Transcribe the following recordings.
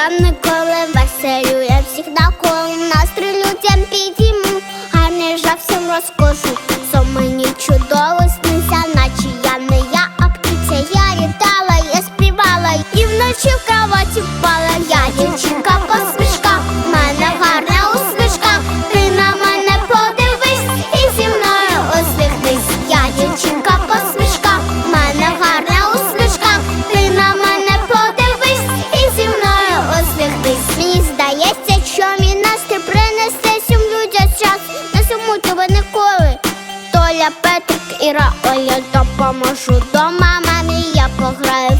Пьяный коле веселю, я всегда коло настрій людям підійму, а не жа всім розкажу, що мені чудово допоможу, до мамами я пограю.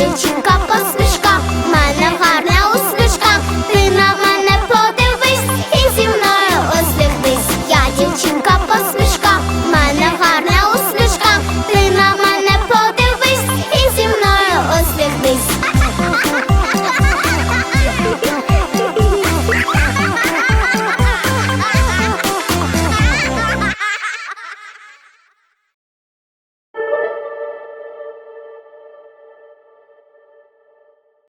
就请高高。